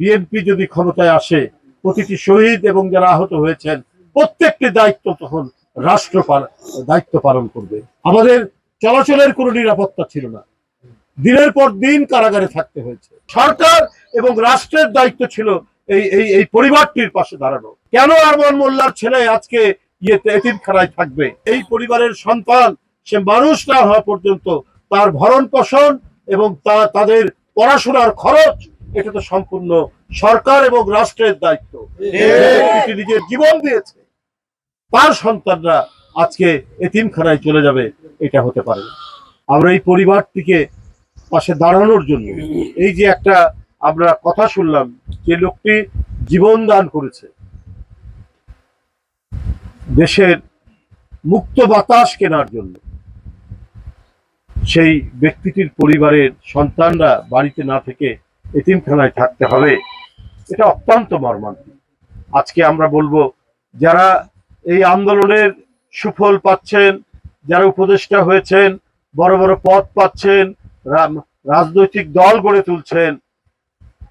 BNP যদি ক্ষমতায় আসে, প্রতিটি শহীদ এবং যারা আহত হয়েছেন, প্রত্যেকটি দায়িত্ব তখন রাষ্ট্র দায়িত্ব পালন করবে। আমাদের চলাচলের কোনো নিরাপত্তা ছিল না। দিনের পর দিন কারাগারে থাকতে হয়েছে। সরকার এবং রাষ্ট্রের দায়িত্ব ছিল এই এই এই পরিবারটির পাশে দাঁড়ানো। কেন আরমান মোল্লার ছেলে আজকে ইয়েতে থাকবে? এই পরিবারের সন্তান, সে মানুষ না হওয়া পর্যন্ত তার ভরণ পোষণ এবং তা তাদের পড়াশোনার খরচ এটা তো সম্পূর্ণ সরকার এবং রাষ্ট্রের দায়িত্ব। নিজের জীবন দিয়েছে। তার সন্তানরা আজকে এতিমখানায় চলে যাবে এটা হতে পারে আমরা এই পরিবারটিকে পাশে দাঁড়ানোর জন্য এই যে একটা আমরা কথা শুনলাম যে লোকটি জীবন দান করেছে দেশের মুক্ত বাতাস কেনার জন্য। সেই ব্যক্তিটির পরিবারের সন্তানরা বাড়িতে না থেকে এতিমখানায় থাকতে হবে। এটা অত্যন্ত মর্মান্তিক। আজকে আমরা বলব, যারা এই আন্দোলনের সুফল পাচ্ছেন, যারা উপদেষ্টা হয়েছেন, বড় বড় পদ পাচ্ছেন রাজনৈতিক দল গড়ে তুলছেন,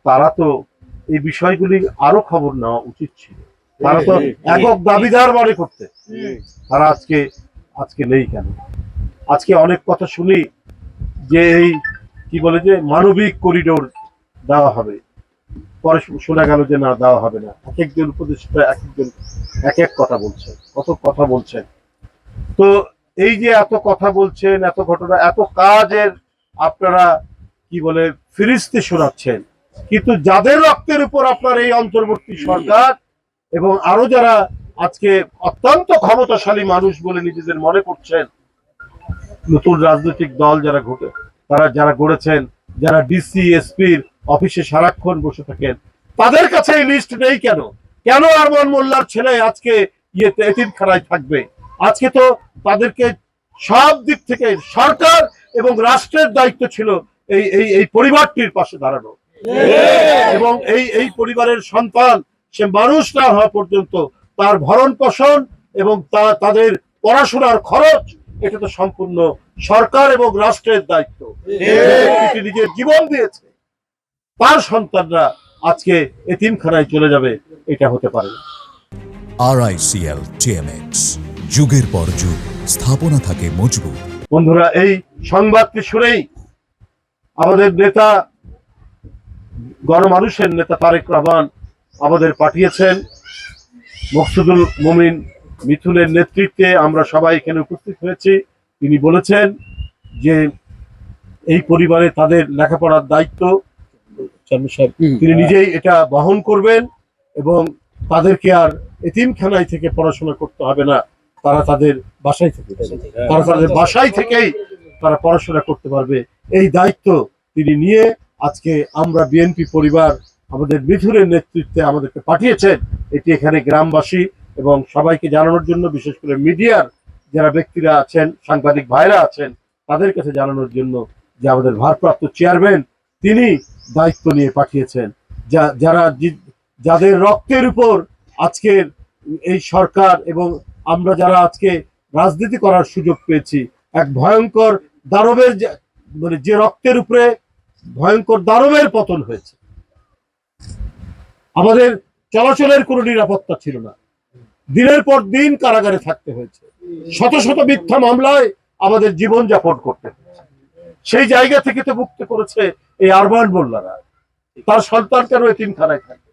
তারা তো এই বিষয়গুলি আরও খবর নেওয়া উচিত ছিল। তারা তো একক দাবিদার মনে করতে। তারা আজকে আজকে নেই কেন? আজকে অনেক কথা শুনি যে এই, কি বলে যে, মানবিক করিডোর দেওয়া হবে। পরে শোনা গেল যে না, দেওয়া হবে না। এক একজন উপদেষ্টা এক একজন এক এক কথা বলছেন, কত কথা বলছেন। তো এই যে এত কথা বলছেন, এত ঘটনা, এত কাজের আপনারা কি বলে, ফিরিস্তি শোনাচ্ছেন। কিন্তু যাদের রক্তের উপর আপনার এই অন্তর্বর্তী সরকার এবং আরও যারা আজকে অত্যন্ত ক্ষমতাশালী মানুষ বলে নিজেদের মনে করছেন, নতুন রাজনৈতিক দল যারা ঘটে, তারা যারা গড়েছেন যারা ডিসি এসপির অফিসে সারাক্ষণ বসে থাকেন, তাদের কাছে এই লিস্ট নেই কেন? কেন আরমান মোল্লার ছেলে আজকে ইয়েতে এতিমখানায় থাকবে? আজকে তো তাদেরকে সব দিক থেকে সরকার এবং রাষ্ট্রের দায়িত্ব ছিল এই এই এই পরিবারটির পাশে দাঁড়ানো। এবং এই এই পরিবারের সন্তান, সে মানুষ না হওয়া পর্যন্ত তার ভরণ পোষণ এবং তাদের পড়াশোনার খরচ এটা তো সম্পূর্ণ সরকার এবং রাষ্ট্রের দায়িত্ব। নিজের জীবন দিয়েছে। তার সন্তানরা আজকে এতিমখানায় চলে যাবে এটা হতে পারে। না আরআইসিএল টিএমএক্স যুগের পর যুগ স্থাপনা থাকে মজবুত। বন্ধুরা এই সংবাদটি শুনেই আমাদের নেতা গণমানুষের নেতা তারেক রহমান আমাদের পাঠিয়েছেন। মকসুদুল মুমিন মিথুনের নেতৃত্বে আমরা সবাই এখানে উপস্থিত হয়েছি। তিনি বলেছেন যে এই পরিবারে তাদের লেখাপড়ার দায়িত্ব। তিনি নিজেই এটা বহন করবেন এবং তাদেরকে আর এতিমখানায় থেকে পড়াশোনা করতে হবে না। তারা তাদের বাসায় থেকে তারা তাদের বাসায় থেকেই তারা পড়াশোনা করতে পারবে। এই দায়িত্ব তিনি নিয়ে আজকে আমরা বিএনপি পরিবার আমাদের মিথুনের নেতৃত্বে আমাদেরকে পাঠিয়েছেন। এটি এখানে গ্রামবাসী এবং সবাইকে জানানোর জন্য, বিশেষ করে মিডিয়ার যারা ব্যক্তিরা আছেন, সাংবাদিক ভাইরা আছেন, তাদের কাছে জানানোর জন্য যে আমাদের ভারপ্রাপ্ত চেয়ারম্যান, তিনি দায়িত্ব নিয়ে পাঠিয়েছেন। যা, যারা যাদের রক্তের উপর আজকের এই সরকার এবং আমরা যারা আজকে রাজনীতি করার সুযোগ পেয়েছি, এক ভয়ঙ্কর দানবের মানে যে রক্তের উপরে ভয়ঙ্কর দানবের পতন হয়েছে। আমাদের চলাচলের কোনো নিরাপত্তা ছিল না। দিনের পর দিন কারাগারে থাকতে হয়েছে। শত শত মিথ্যা মামলায় আমাদের জীবন যাপন করতে হয়েছে। সেই জায়গা থেকে তো মুক্ত করেছে এই আরবান মোল্লারা। তার সন্তান কেন এতিমখানায় থাকবে